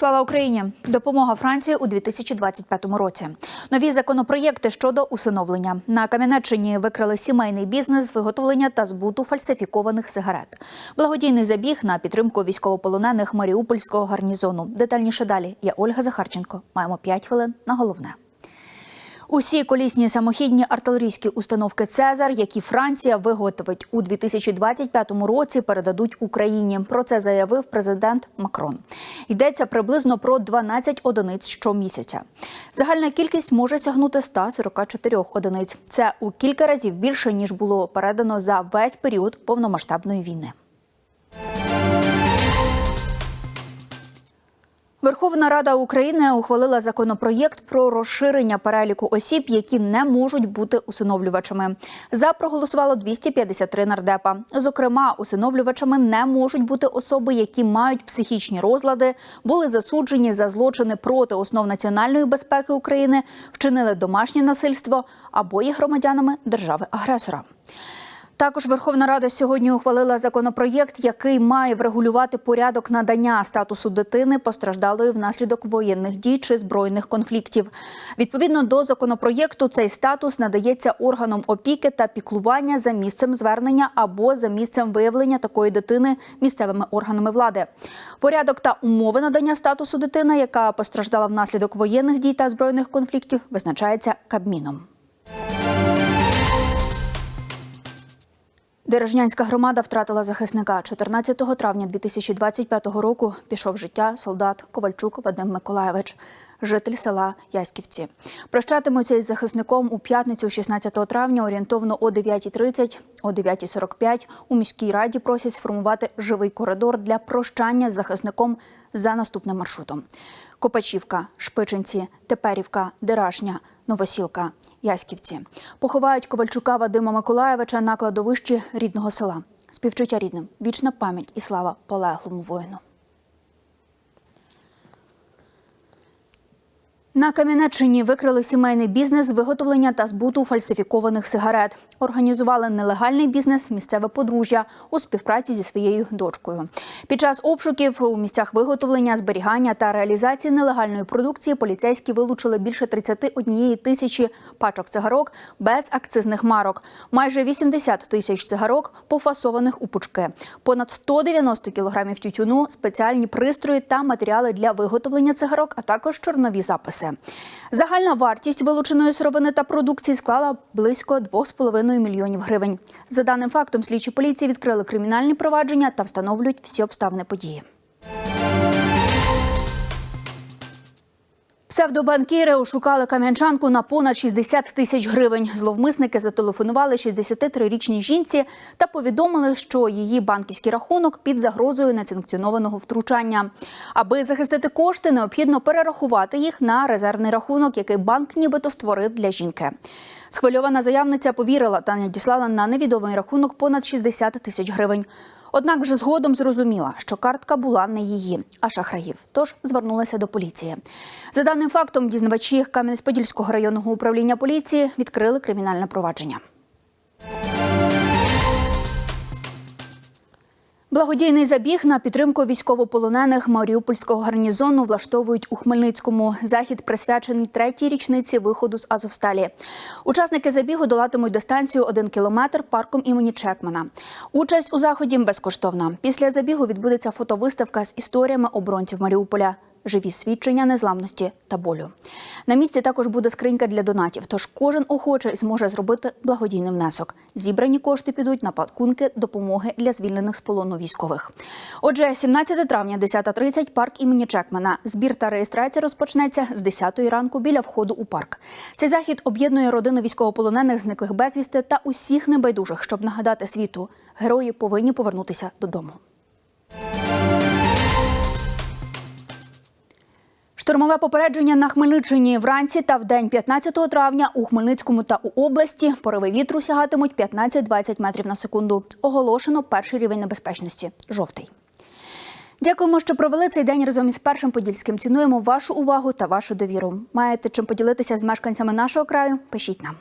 Слава Україні! Допомога Франції у 2025 році. Нові законопроєкти щодо усиновлення на Кам'янеччині викрили сімейний бізнес з виготовлення та збуту фальсифікованих сигарет. Благодійний забіг на підтримку військовополонених Маріупольського гарнізону. Детальніше далі. Я Ольга Захарченко. Маємо 5 хвилин на головне. Усі колісні самохідні артилерійські установки Цезар, які Франція виготовить у 2025 році, передадуть Україні. Про це заявив президент Макрон. Йдеться приблизно про 12 одиниць щомісяця. Загальна кількість може сягнути 144 одиниць. Це у кілька разів більше ніж було передано за весь період повномасштабної війни. Верховна Рада України ухвалила законопроєкт про розширення переліку осіб, які не можуть бути усиновлювачами. За проголосувало 253 нардепа. Зокрема, усиновлювачами не можуть бути особи, які мають психічні розлади, були засуджені за злочини проти основ національної безпеки України, вчинили домашнє насильство або є громадянами держави-агресора. Також Верховна Рада сьогодні ухвалила законопроєкт, який має врегулювати порядок надання статусу дитини, постраждалої внаслідок воєнних дій чи збройних конфліктів. Відповідно до законопроєкту, цей статус надається органам опіки та піклування за місцем звернення або за місцем виявлення такої дитини місцевими органами влади. Порядок та умови надання статусу дитини, яка постраждала внаслідок воєнних дій та збройних конфліктів, визначається Кабміном. Дережнянська громада втратила захисника. 14 травня 2025 року пішов життя солдат Ковальчук Вадим Миколаєвич, житель села Яськівці. Прощатимуться із захисником у п'ятницю, 16 травня, орієнтовно о 9.30, о 9.45 у міській раді просять сформувати живий коридор для прощання з захисником за наступним маршрутом: Копачівка, Шпичинці, Теперівка, Дерашня, Новосілка. Яськівці поховають Ковальчука Вадима Миколаєвича на кладовищі рідного села. Співчуття рідним, вічна пам'ять і слава полеглому воїну. На Кам'янеччині викрили сімейний бізнес виготовлення та збуту фальсифікованих сигарет. Організували нелегальний бізнес місцеве подружжя у співпраці зі своєю дочкою. Під час обшуків у місцях виготовлення, зберігання та реалізації нелегальної продукції поліцейські вилучили більше 31 тисячі пачок цигарок без акцизних марок, майже 80 тисяч цигарок пофасованих у пучки, понад 190 кілограмів тютюну, спеціальні пристрої та матеріали для виготовлення цигарок, а також чорнові записи. Загальна вартість вилученої сировини та продукції склала близько 2,5 мільйонів гривень. За даним фактом, слідчі поліції відкрили кримінальні провадження та встановлюють всі обставини події. Псевдобанкіри ошукали кам'янчанку на понад 60 тисяч гривень. Зловмисники зателефонували 63-річній жінці та повідомили, що її банківський рахунок під загрозою несанкціонованого втручання. Аби захистити кошти, необхідно перерахувати їх на резервний рахунок, який банк нібито створив для жінки. Схвильована заявниця повірила та надіслала на невідомий рахунок понад 60 тисяч гривень. Однак вже згодом зрозуміла, що картка була не її, а шахраїв. Тож звернулася до поліції. За даним фактом, дізнавачі Кам'янець-Подільського районного управління поліції відкрили кримінальне провадження. Благодійний забіг на підтримку військовополонених Маріупольського гарнізону влаштовують у Хмельницькому. Захід присвячений третій річниці виходу з Азовсталі. Учасники забігу долатимуть дистанцію один кілометр парком імені Чекмана. Участь у заході безкоштовна. Після забігу відбудеться фотовиставка з історіями оборонців Маріуполя. Живі свідчення незламності та болю. На місці також буде скринька для донатів, тож кожен охочий зможе зробити благодійний внесок. Зібрані кошти підуть на пакунки допомоги для звільнених з полону військових. Отже, 17 травня, 10.30, парк імені Чекмана. Збір та реєстрація розпочнеться з 10 ранку біля входу у парк. Цей захід об'єднує родини військовополонених, зниклих безвісти та усіх небайдужих, щоб нагадати світу. Герої повинні повернутися додому. Штурмове попередження на Хмельниччині вранці та в день 15 травня у Хмельницькому та у області пориви вітру сягатимуть 15-20 метрів на секунду. Оголошено перший рівень небезпечності жовтий. Дякуємо, що провели цей день разом із першим подільським. Цінуємо вашу увагу та вашу довіру. Маєте чим поділитися з мешканцями нашого краю? Пишіть нам.